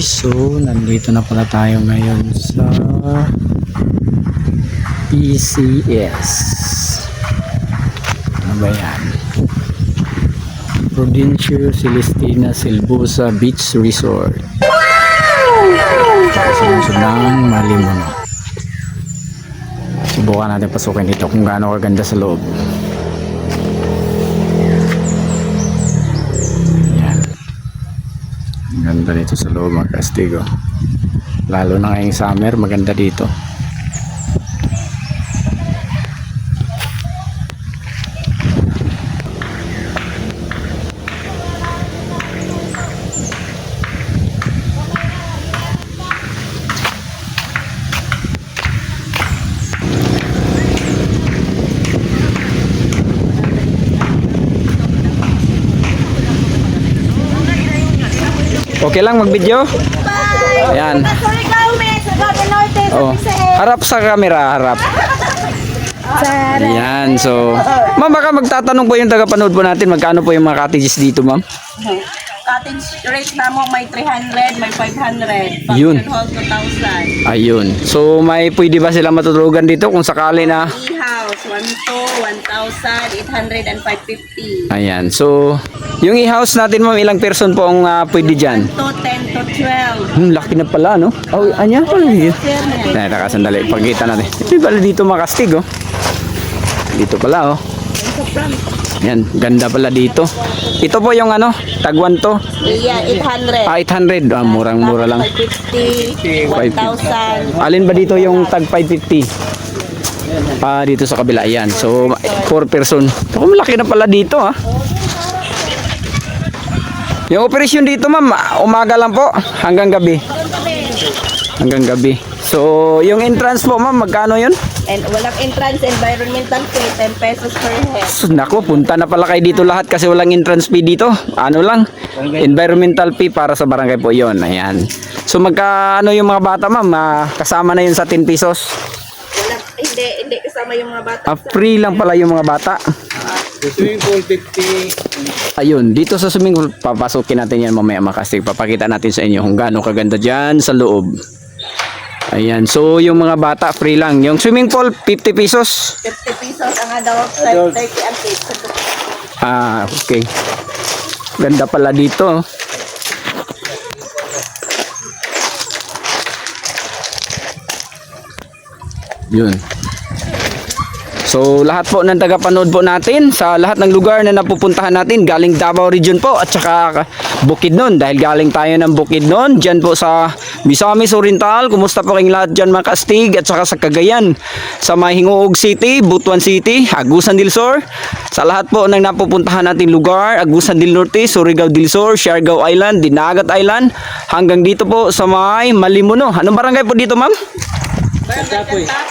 So nandito na pala tayo ngayon sa PCS. Ano ba yan? Provincia Celestina Silbusa Beach Resort. Sa susunod ng Malimono. Subukan natin pasukin dito kung gaano kaganda sa loob. Ganda dito sa loob mga kastigo. Lalo na ngayong summer, maganda dito. Okay lang mag-video? Ayan. Oh. Harap sa camera, harap. Ayan, so Ma'am, baka magtatanong po yung tagapanood po natin magkano po yung mga cottages dito, ma'am? Cottage rate na mo may 300, may 500. Yun. Function hall 2,000. Ayun. So may pwede ba sila matutulugan dito kung sakali na E-house 1 to 1,000, 800 and 550. Ayan. So yung i-house natin, ma'am, ilang person po ang ah, pwede diyan? To 10 to 12. Hmm, laki na pala, no? Oh, anya pala. yun. Dahil taka sandali, pagkita natin. Ito pala dito makastig, oh. Dito pala, oh. Yan, ganda pala dito. Ito po yung ano, tagwan to. Yeah, 800. Ah, 800. Ah, murang-mura lang. 550, 1,000. Alin ba dito yung tag 550? Ah, dito sa kabila. Yan. So, 4 person. Ako, malaki na pala dito, ha? Yung operasyon dito, ma'am, umaga lang po. Hanggang gabi. Hanggang gabi. So, yung entrance po, ma'am, magkano yun? And walang entrance, environmental fee, 10 pesos per head. So, Naku, punta na pala kayo dito lahat kasi walang entrance fee dito. Ano lang? Environmental fee para sa barangay po yon. Ayan. So, magka, ano yung mga bata, ma'am? Ah, kasama na yun sa 10 pesos. Walang, hindi, hindi kasama yung mga bata. Ah, free lang pala yung mga bata. Swimming pool 50. Ayun, dito sa swimming pool, papasukin natin yan mamaya makasig. Papakita natin sa inyo kung gaano kaganda dyan sa loob. Ayan, so yung mga bata, free lang. Yung swimming pool, 50 pesos. 50 pesos ang adult, Adult. 30 ang kids. Ah, okay. Ganda pala dito. Yun. So lahat po ng tagapanood po natin sa lahat ng lugar na napupuntahan natin galing Davao Region po at saka Bukidnon dahil galing tayo ng Bukidnon dyan po sa Misamis Oriental. Kumusta po kayong lahat dyan mga kastig at saka sa Cagayan sa Mahingoog City, Butuan City, Agusan del Sur. Sa lahat po ng napupuntahan natin lugar Agusan del Norte, Surigao del Sur, Siargao Island, Dinagat Island. Hanggang dito po sa may Malimuno. Anong barangay po dito ma'am?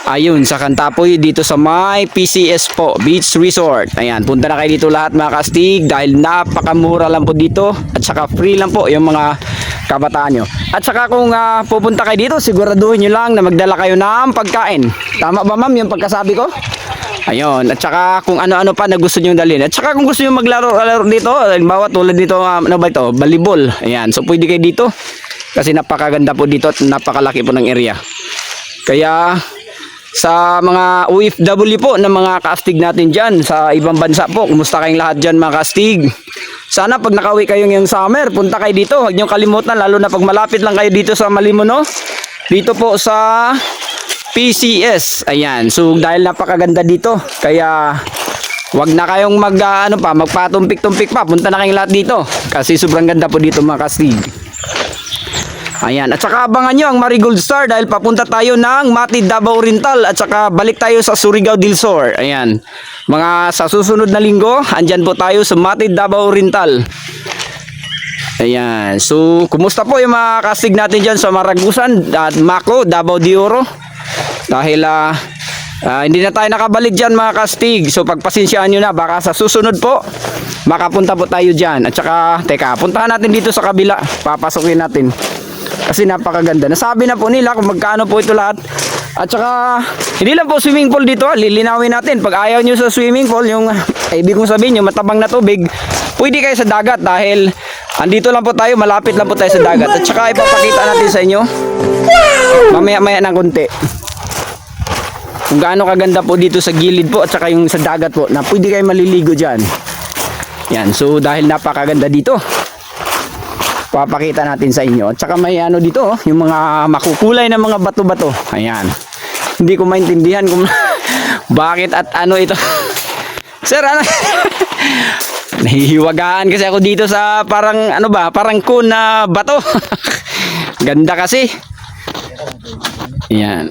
Ayun, sa Kantapoy dito sa may PCS po, Beach Resort. Ayan, punta na kayo dito lahat mga kastig dahil napakamura lang po dito at saka free lang po yung mga kabataan nyo. At saka kung ah, pupunta kayo dito, siguraduhin nyo lang na magdala kayo ng pagkain. Tama ba ma'am yung pagkasabi ko? Ayun, at saka kung ano-ano pa na gusto nyo dalhin. At saka kung gusto nyo maglaro laro dito, halimbawa tulad dito, ah, ano ba ito, volleyball. Ayan, so pwede kayo dito. Kasi napakaganda po dito at napakalaki po ng area. Kaya sa mga OFW po na mga kastig natin dyan sa ibang bansa po, kumusta kayong lahat dyan mga kastig? Sana pag nakauwi kayo ngayong summer, punta kayo dito. Huwag niyong kalimutan, lalo na pag malapit lang kayo dito sa Malimono. Dito po sa PCS. Ayan. So dahil napakaganda dito, kaya Wag na kayong mag ah, ano pa, magpatumpik-tumpik pa. Punta na kayong lahat dito kasi sobrang ganda po dito mga kastig. Ayan, at saka abangan nyo ang Marigold Star dahil papunta tayo ng Mati Davao Oriental at saka balik tayo sa Surigao del Sur. Ayan, mga sa susunod na linggo, andyan po tayo sa Mati Davao Oriental. Ayan, so kumusta po yung mga kastig natin dyan sa Maragusan at Mako, Davao de Oro? Dahil ah, ah, hindi na tayo nakabalik dyan mga kastig. So pagpasensyaan nyo na, baka sa susunod po, makapunta po tayo dyan. At saka, teka, puntahan natin dito sa kabila. Papasukin natin. Kasi napakaganda. Nasabi na po nila kung magkano po ito lahat. At saka, hindi lang po swimming pool dito. ah. Lilinawin natin. Pag ayaw nyo sa swimming pool, yung, eh, ibig kong sabihin, yung matabang na tubig, pwede kayo sa dagat dahil Andito lang po tayo, malapit lang po tayo sa dagat. At saka ipapakita natin sa inyo. Mamaya-maya ng konti. Kung gaano kaganda po dito sa gilid po at saka yung sa dagat po na pwede kayo maliligo dyan. Yan, so dahil napakaganda dito. Papakita natin sa inyo. At saka may ano dito, oh, yung mga makukulay na mga bato-bato. Ayan. Hindi ko maintindihan kung bakit at ano ito. Sir, ano? Nahihiwagaan kasi ako dito sa parang ano ba, parang kun na bato. Ganda kasi. Yan.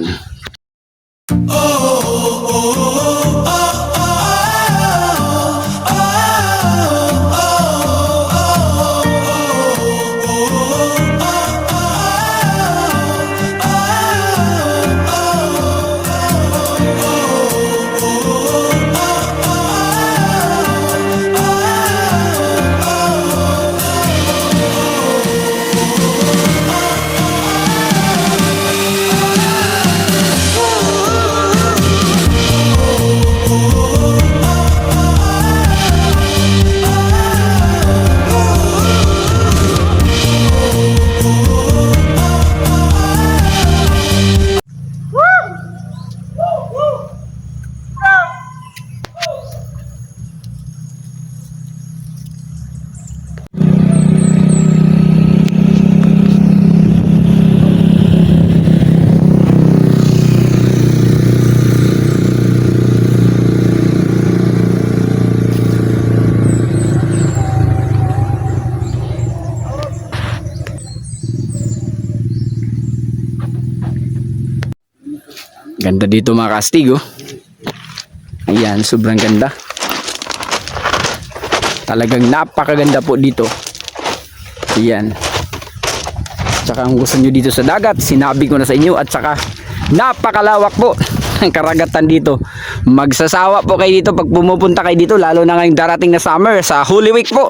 Ganda dito mga kastig. Ayan, sobrang ganda. Talagang napakaganda po dito. Ayan. Tsaka ang gusto nyo dito sa dagat, sinabi ko na sa inyo at saka napakalawak po ang karagatan dito. Magsasawa po kayo dito pag pumupunta kayo dito lalo na ngayong darating na summer sa Holy Week po.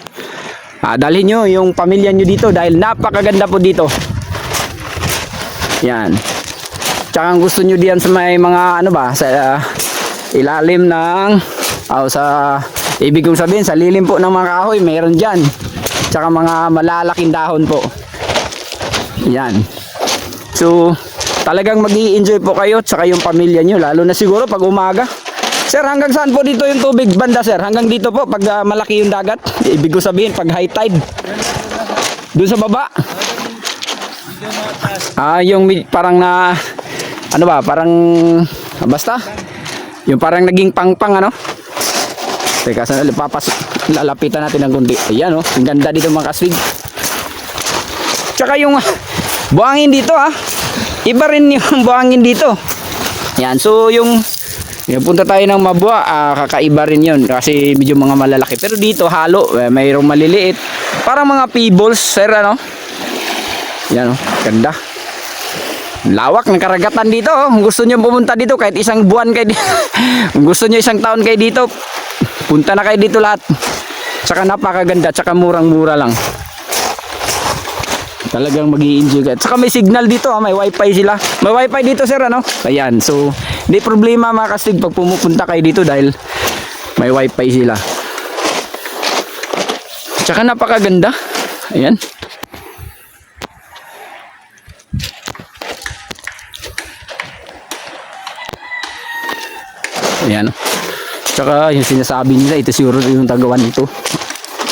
Ah, dalhin nyo yung pamilya nyo dito dahil napakaganda po dito. Yan. Tsaka gusto nyo diyan sa may mga ano ba sa uh, ilalim ng oh, sa ibig kong sabihin sa lilim po ng mga kahoy mayroon diyan. Tsaka mga malalaking dahon po. Yan. So talagang mag enjoy po kayo tsaka yung pamilya nyo lalo na siguro pag umaga. Sir, hanggang saan po dito yung tubig banda sir? Hanggang dito po pag ah, malaki yung dagat. Ibig ko sabihin pag high tide. Doon sa baba. Ah, yung parang na ano ba, parang basta yung parang naging pangpang ano. Teka, saan papas lalapitan natin ng kundi. Ayan oh, ang ganda dito mga kaswig. Tsaka yung ah, buhangin dito ah. Iba rin yung buhangin dito. Yan, so yung yung punta tayo ng Mabua, ah, kakaiba rin yun kasi medyo mga malalaki. Pero dito halo, eh, mayroong maliliit. Parang mga pebbles, sir ano. Yan oh, ganda. Lawak ng karagatan dito. oh. Gusto niyo pumunta dito kahit isang buwan kayo dito. Gusto niyo isang taon kayo dito, punta na kayo dito lahat. Tsaka napakaganda, tsaka murang-mura lang. Talagang mag enjoy ka. Tsaka may signal dito, ah. may wifi sila. May wifi dito sir, ano? Ayan, so hindi problema mga kastig pag pumupunta kayo dito dahil may wifi sila. Tsaka napakaganda. Ayan. Ayan. Tsaka yung sinasabi nila, ito siguro yung tagawan nito.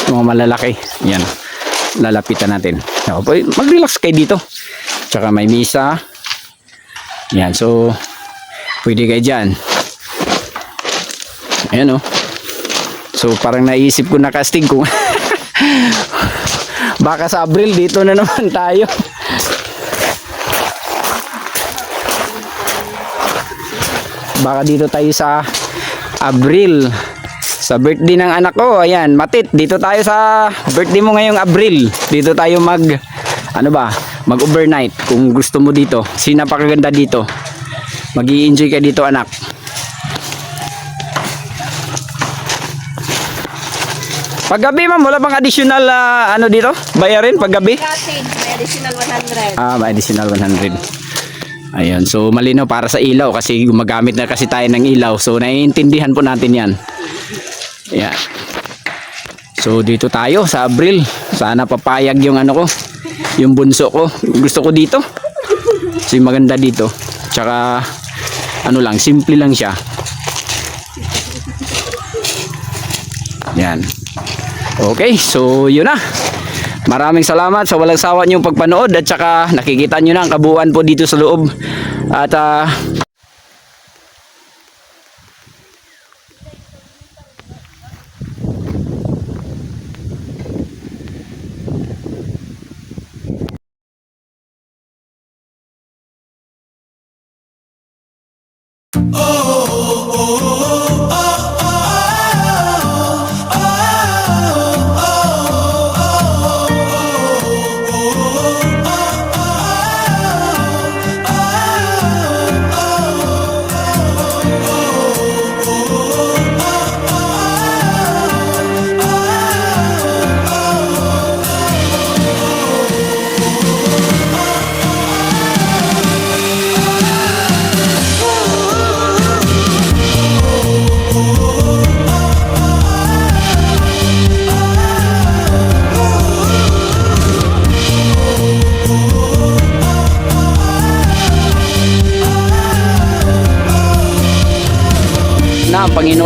Mga malalaki. Ayan. Lalapitan natin. Po, mag-relax kayo dito. Tsaka may misa. Ayan. So, pwede kayo dyan. Ayan o. So, parang naisip ko na casting kung baka sa Abril dito na naman tayo. Baka dito tayo sa Abril sa birthday ng anak ko ayan matit dito tayo sa birthday mo ngayong Abril dito tayo mag ano ba mag overnight kung gusto mo dito kasi napakaganda dito mag enjoy ka dito anak Paggabi ma'am, wala bang additional ah, ano dito? Bayarin paggabi? May additional 100. Ah, may additional 100. Ayun, so malinaw para sa ilaw kasi gumagamit na kasi tayo ng ilaw. So naiintindihan po natin 'yan. Yan. So dito tayo sa Abril. Sana papayag yung ano ko, yung bunso ko. Gusto ko dito. Kasi maganda dito. Tsaka ano lang, simple lang siya. Yan. Okay, so yun na. Maraming salamat sa walang sawa niyong pagpanood at saka nakikita niyo na ang kabuuan po dito sa loob. At ah, na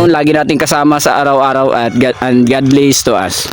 Panginoon lagi nating kasama sa araw-araw at God, and God lays to us.